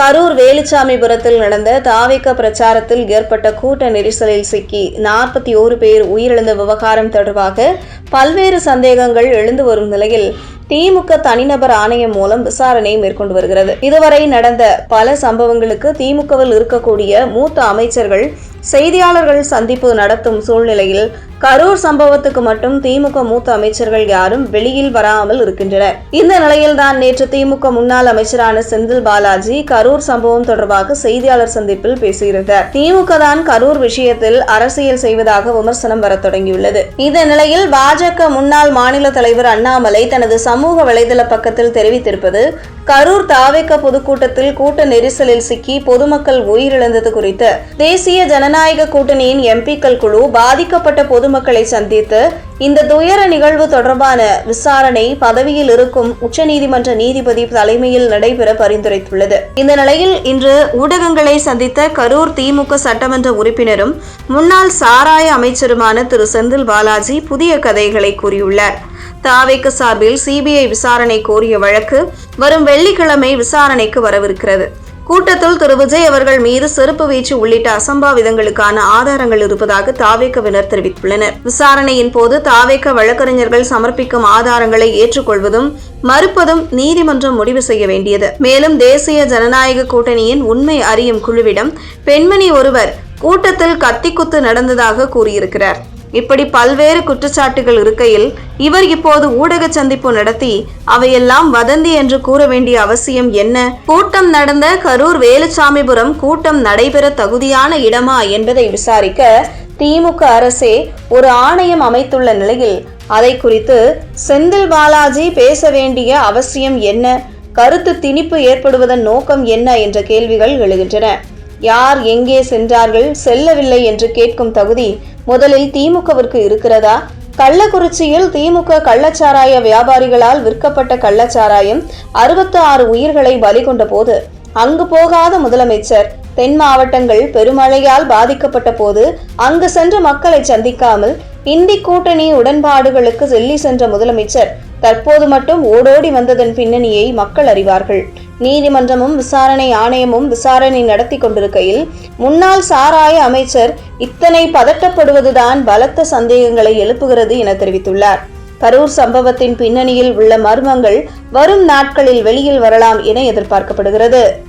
கரூர் வேலுச்சாமிபுரத்தில் நடந்த தாவிக பிரச்சாரத்தில் ஏற்பட்ட கூட்ட நெரிசலில் சிக்கி நாற்பத்தி ஓரு பேர் உயிரிழந்த விவகாரம் தொடர்பாக பல்வேறு சந்தேகங்கள் எழுந்து வரும் நிலையில் திமுக தனிநபர் ஆணையம் மூலம் விசாரணை மேற்கொண்டு வருகிறது. இதுவரை நடந்த பல சம்பவங்களுக்கு திமுகவில் இருக்கக்கூடிய மூத்த அமைச்சர்கள் செய்தியாளர்கள் சந்திப்பு நடத்தும் சூழ்நிலையில் கரூர் சம்பவத்துக்கு மட்டும் திமுக மூத்த அமைச்சர்கள் யாரும் வெளியில் வராமல் இருக்கின்றனர். இந்த நிலையில்தான் நேற்று திமுக முன்னாள் அமைச்சரான செந்தில் பாலாஜி கரூர் சம்பவம் தொடர்பாக செய்தியாளர் சந்திப்பில் பேசியிருந்தார் திமுக தான் கரூர் விஷயத்தில் அரசியல் செய்வதாக விமர்சனம் வர தொடங்கியுள்ளது. இந்த நிலையில் பாஜக முன்னாள் மாநில தலைவர் அண்ணாமலை தனது சமூக வலைதள பக்கத்தில் தெரிவித்திருப்பது கரூர் தாவேக்க பொதுக்கூட்டத்தில் கூட்ட நெரிசலில் சிக்கி பொதுமக்கள் உயிரிழந்தது குறித்து தேசிய ஜனநாயக கூட்டணியின் எம்பிக்கள் குழு பாதிக்கப்பட்ட பொதுமக்களை சந்தித்து இந்த துயர நிகழ்வு தொடர்பான விசாரணை பதவியில் இருக்கும் உச்சநீதிமன்ற நீதிபதி தலைமையில் நடைபெற பரிந்துரைத்துள்ளது. இந்த நிலையில் இன்று ஊடகங்களை சந்தித்த கரூர் திமுக சட்டமன்ற உறுப்பினரும் முன்னாள் சாராய அமைச்சருமான திரு செந்தில் பாலாஜி புதிய கதைகளை கூறியுள்ளார். தாவேக்கு சார்பில் சிபிஐ விசாரணை கோரிய வழக்கு வரும் வெள்ளிக்கிழமை விசாரணைக்கு வரவிருக்கிறது. கூட்டத்தில் திரு. விஜய் அவர்கள் மீது செருப்பு வீச்சு உள்ளிட்ட அசம்பாவிதங்களுக்கான ஆதாரங்கள் இருப்பதாக தாவேக்கவினர் தெரிவித்துள்ளனர். விசாரணையின் போது தாவேக்க வழக்கறிஞர்கள் சமர்ப்பிக்கும் ஆதாரங்களை ஏற்றுக்கொள்வதும் மறுப்பதும் நீதிமன்றம் முடிவு செய்ய வேண்டியது. மேலும் தேசிய ஜனநாயக கூட்டணியின் உண்மை அறியும் குழுவிடம் பெண்மணி ஒருவர் கூட்டத்தில் கத்திக்குத்து நடந்ததாக கூறியிருக்கிறார். இப்படி பல்வேறு குற்றச்சாட்டுகள் இருக்கையில் இவர் இப்போது ஊடக சந்திப்பு நடத்தி அவையெல்லாம் வதந்தி என்று கூற வேண்டிய அவசியம் என்ன? கூட்டம் நடந்த கரூர் வேலுச்சாமிபுரம் கூட்டம் நடைபெற தகுதியான இடமா என்பதை விசாரிக்க திமுக அரசே ஒரு ஆணையம் அமைத்துள்ள நிலையில் அதை குறித்து செந்தில் பாலாஜி பேச வேண்டிய அவசியம் என்ன? கருத்து திணிப்பு ஏற்படுவதன் நோக்கம் என்ன என்ற கேள்விகள் எழுகின்றன. யார் எங்கே சென்றார்கள்? செல்லவில்லை என்று கேட்கும் தகுதி முதலில் திமுகவிற்கு இருக்கிறதா? கள்ளக்குறிச்சியில் திமுக கள்ளச்சாராய வியாபாரிகளால் விற்கப்பட்ட கள்ளச்சாராயம் அறுபத்தி ஆறு உயிர்களை பலிகொண்ட போது அங்கு போகாத முதலமைச்சர் தென் மாவட்டங்கள் பெருமழையால் பாதிக்கப்பட்ட போது அங்கு சென்ற மக்களை சந்திக்காமல் இந்தி கூட்டணி உடன்பாடுகளுக்கு செல்லி சென்ற முதலமைச்சர் தற்போது மட்டும் ஓடோடி வந்ததன் பின்னணியை மக்கள் அறிவார்கள். நீதிமன்றமும் விசாரணை ஆணையமும் விசாரணை நடத்தி கொண்டிருக்கையில் முன்னாள் சாராய அமைச்சர் இத்தனை பதட்டப்படுவதுதான் பலத்த சந்தேகங்களை எழுப்புகிறது என தெரிவித்துள்ளார். கரூர் சம்பவத்தின் பின்னணியில் உள்ள மர்மங்கள் வரும் நாட்களில் வெளியில் வரலாம் என எதிர்பார்க்கப்படுகிறது.